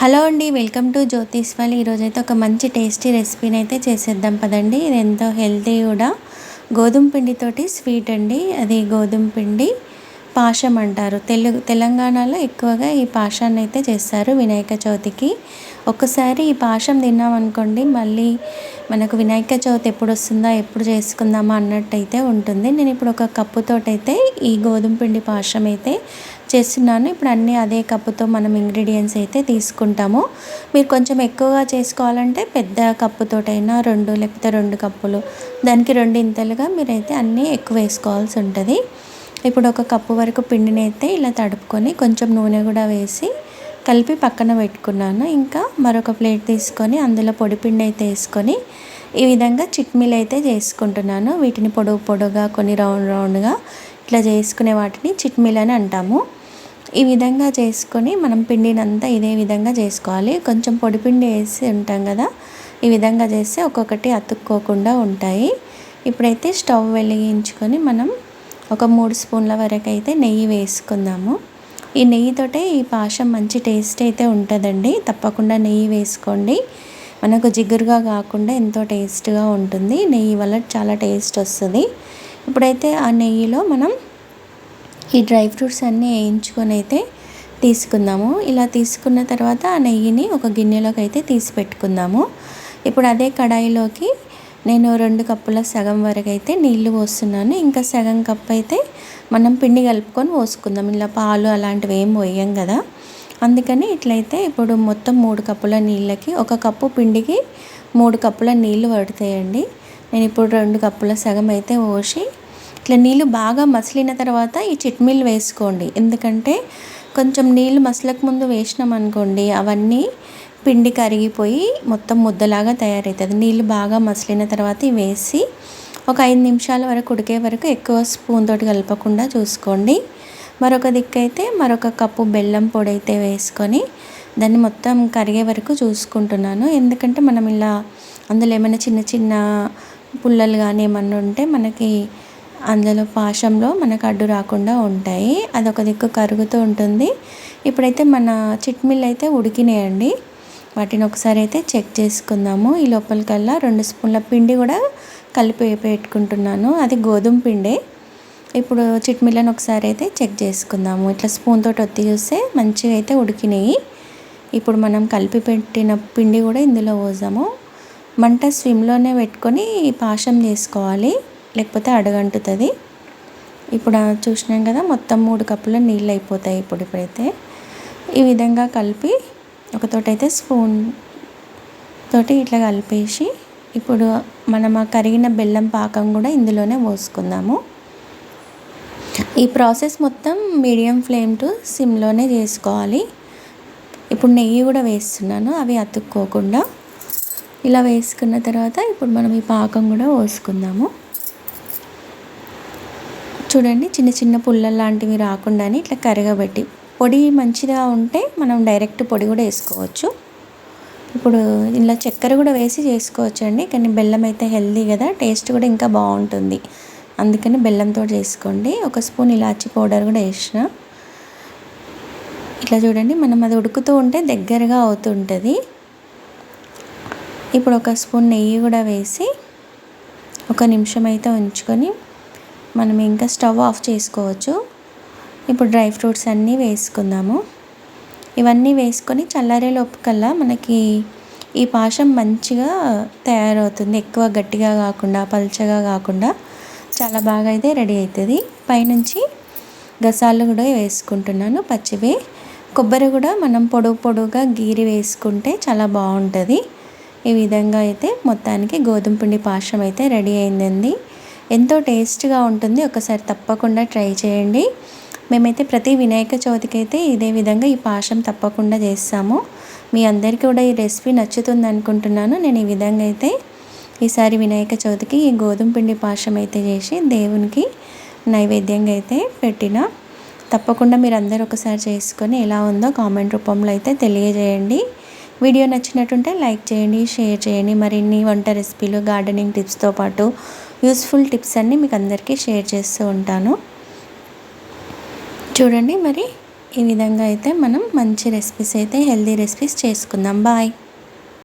Hello అండి welcome to జ్యోతిష్ వాళ్ళు ఈరోజైతే ఒక మంచి టేస్టీ రెసిపీని అయితే చేసేద్దాం పదండి. ఇది ఎంతో హెల్తీ కూడా. గోధుమ పిండితోటి స్వీట్ అండి. అది గోధుమ పిండి పాషం అంటారు. తెలుగు తెలంగాణలో ఎక్కువగా ఈ పాషాన్ని అయితే చేస్తారు వినాయక చవితికి. ఒక్కసారి ఈ పాషం తిన్నామనుకోండి మళ్ళీ మనకు వినాయక చవితి ఎప్పుడు వస్తుందా ఎప్పుడు చేసుకుందామా అన్నట్టయితే ఉంటుంది. నేను ఇప్పుడు ఒక కప్పుతోటైతే ఈ గోధుమ పిండి పాషం అయితే చేస్తున్నాను. ఇప్పుడు అన్నీ అదే కప్పుతో మనం ఇంగ్రీడియంట్స్ అయితే తీసుకుంటాము. మీరు కొంచెం ఎక్కువగా చేసుకోవాలంటే పెద్ద కప్పుతోటైనా రెండు లేకపోతే రెండు కప్పులు దానికి రెండు ఇంతలుగా మీరైతే అన్నీ ఎక్కువ వేసుకోవాల్సి ఉంటుంది. ఇప్పుడు ఒక కప్పు వరకు పిండిని అయితే ఇలా తడుపుకొని కొంచెం నూనె కూడా వేసి కలిపి పక్కన పెట్టుకున్నాను. ఇంకా మరొక ప్లేట్ తీసుకొని అందులో పొడి పిండి అయితే వేసుకొని ఈ విధంగా చిట్మీలు అయితే చేసుకుంటున్నాను. వీటిని పొడవు పొడవుగా కొన్ని రౌండ్ రౌండ్గా ఇట్లా చేసుకునే వాటిని చిట్మీలు అని అంటాము. ఈ విధంగా చేసుకొని మనం పిండినంతా ఇదే విధంగా చేసుకోవాలి. కొంచెం పొడి పిండి వేసి ఉంటాం కదా ఈ విధంగా చేస్తే ఒక్కొక్కటి అతుక్కోకుండా ఉంటాయి. ఇప్పుడైతే స్టవ్ వెలిగించుకొని మనం ఒక మూడు స్పూన్ల వరకు అయితే నెయ్యి వేసుకుందాము. ఈ నెయ్యితోటే ఈ పాషం మంచి టేస్ట్ అయితే ఉంటుందండి. తప్పకుండా నెయ్యి వేసుకోండి. మనకు జిగురుగా కాకుండా ఎంతో టేస్ట్గా ఉంటుంది. నెయ్యి వల్ల చాలా టేస్ట్ వస్తుంది. ఇప్పుడైతే ఆ నెయ్యిలో మనం ఈ డ్రై ఫ్రూట్స్ అన్నీ వేయించుకొని అయితే తీసుకుందాము. ఇలా తీసుకున్న తర్వాత ఆ నెయ్యిని ఒక గిన్నెలోకి అయితే తీసి పెట్టుకుందాము. ఇప్పుడు అదే కడాయిలోకి నేను రెండు కప్పుల సగం వరకు అయితే నీళ్ళు పోస్తున్నాను. ఇంకా సగం కప్పు అయితే మనం పిండి కలుపుకొని పోసుకుందాం. ఇలా పాలు అలాంటివి ఏం పోయాం కదా. అందుకని ఇట్లయితే ఇప్పుడు మొత్తం మూడు కప్పుల నీళ్ళకి ఒక కప్పు పిండికి మూడు కప్పుల నీళ్ళు పడతాయండి. నేను ఇప్పుడు రెండు కప్పుల సగం అయితే పోసి ఇట్లా నీళ్ళు బాగా మసిలిన తర్వాత ఈ చిట్మీలు వేసుకోండి. ఎందుకంటే కొంచెం నీళ్ళు మసలకు ముందు వేసినాం అనుకోండి అవన్నీ పిండి కరిగిపోయి మొత్తం ముద్దలాగా తయారవుతుంది నీళ్ళు బాగా మసిలిన తర్వాత వేసి ఒక ఐదు నిమిషాల వరకు ఉడికే వరకు ఎక్కువ స్పూన్ తోటి కలపకుండా చూసుకోండి. మరొక దిక్కైతే మరొక కప్పు బెల్లం పొడి అయితే వేసుకొని దాన్ని మొత్తం కరిగే వరకు చూసుకుంటున్నాను. ఎందుకంటే మనం ఇలా అందులో ఏమైనా చిన్న చిన్న పుల్లలు కానీ ఏమన్నా ఉంటే మనకి అందులో పాశంలో మనకు అడ్డు రాకుండా ఉంటాయి. అదొక దిక్కు కరుగుతూ ఉంటుంది. ఇప్పుడైతే మన చిట్మిల్ అయితే ఉడికినాయండి. వాటిని ఒకసారి అయితే చెక్ చేసుకుందాము. ఈ లోపలికల్లా రెండు స్పూన్ల పిండి కూడా కలిపి పెట్టుకుంటున్నాను. అది గోధుమ పిండే. ఇప్పుడు చిట్మిల్లను ఒకసారి అయితే చెక్ చేసుకుందాము. ఇట్లా స్పూన్ తోటి ఒత్తి చూస్తే మంచిగా అయితే ఉడికినాయి. ఇప్పుడు మనం కలిపి పెట్టిన పిండి కూడా ఇందులో పోసాము. మంట స్విమ్లోనే పెట్టుకొని పాశం చేసుకోవాలి. లేకపోతే అడగంటుతుంది. ఇప్పుడు చూసినాం కదా మొత్తం మూడు కప్పుల నీళ్ళు అయిపోతాయి ఇప్పుడు ఇప్పుడైతే. ఈ విధంగా కలిపి ఒకతోటైతే స్పూన్ తోటి ఇట్లా కలిపేసి ఇప్పుడు మనం ఆ కరిగిన బెల్లం పాకం కూడా ఇందులోనే పోసుకుందాము. ఈ ప్రాసెస్ మొత్తం మీడియం ఫ్లేమ్ టు సిమ్లోనే చేసుకోవాలి. ఇప్పుడు నెయ్యి కూడా వేస్తున్నాను అవి అతుక్కోకుండా. ఇలా వేసుకున్న తర్వాత ఇప్పుడు మనం ఈ పాకం కూడా పోసుకుందాము. చూడండి చిన్న చిన్న పుల్ల లాంటివి రాకుండానే ఇట్లా కరగబెట్టి పొడి మంచిగా ఉంటే మనం డైరెక్ట్ పొడి కూడా వేసుకోవచ్చు. ఇప్పుడు ఇలా చక్కెర కూడా వేసి చేసుకోవచ్చు అండి కానీ బెల్లం అయితే హెల్దీ కదా టేస్ట్ కూడా ఇంకా బాగుంటుంది. అందుకని బెల్లంతో చేసుకోండి. ఒక స్పూన్ ఇలాచి పౌడర్ కూడా వేసిన. ఇట్లా చూడండి మనం అది ఉడుకుతూ ఉంటే దగ్గరగా అవుతుంటుంది. ఇప్పుడు ఒక స్పూన్ నెయ్యి కూడా వేసి ఒక నిమిషం అయితే ఉంచుకొని మనం ఇంకా స్టవ్ ఆఫ్ చేసుకోవచ్చు. ఇప్పుడు డ్రై ఫ్రూట్స్ అన్నీ వేసుకుందాము. ఇవన్నీ వేసుకొని చల్లారే లోపకల్లా మనకి ఈ పాశం మంచిగా తయారవుతుంది. ఎక్కువ గట్టిగా కాకుండా పల్చగా కాకుండా చాలా బాగా అయితే రెడీ అవుతుంది పైనుంచి గసాలు కూడా వేసుకుంటున్నాను పచ్చివి. కొబ్బరి కూడా మనం పొడుగు పొడుగుగా గీరి వేసుకుంటే చాలా బాగుంటుంది. ఈ విధంగా అయితే మొత్తానికి గోధుమ పిండి పాశం అయితే రెడీ అయిందండి. ఎంతో టేస్ట్గా ఉంటుంది. ఒకసారి తప్పకుండా ట్రై చేయండి. మేమైతే ప్రతి వినాయక చవితికి అయితే ఇదే విధంగా ఈ పాశం తప్పకుండా చేస్తాము. మీ అందరికీ కూడా ఈ రెసిపీ నచ్చుతుంది అనుకుంటున్నాను. నేను ఈ విధంగా అయితే ఈసారి వినాయక చవితికి ఈ గోధుమ పిండి పాశం అయితే చేసి దేవునికి నైవేద్యంగా అయితే పెట్టిన. తప్పకుండా మీరు అందరు ఒకసారి చేసుకొని ఎలా ఉందో కామెంట్ రూపంలో అయితే తెలియజేయండి. వీడియో నచ్చినట్టుంటే లైక్ చేయండి షేర్ చేయండి. మరిన్ని వంట రెసిపీలు గార్డెనింగ్ టిప్స్తో పాటు యూస్ఫుల్ టిప్స్ అన్నీ మీకు అందరికీ షేర్ చేస్తూ ఉంటాను. చూడండి మరి ఈ విధంగా అయితే మనం మంచి రెసిపీస్ అయితే హెల్దీ రెసిపీస్ చేసుకుందాం. బాయ్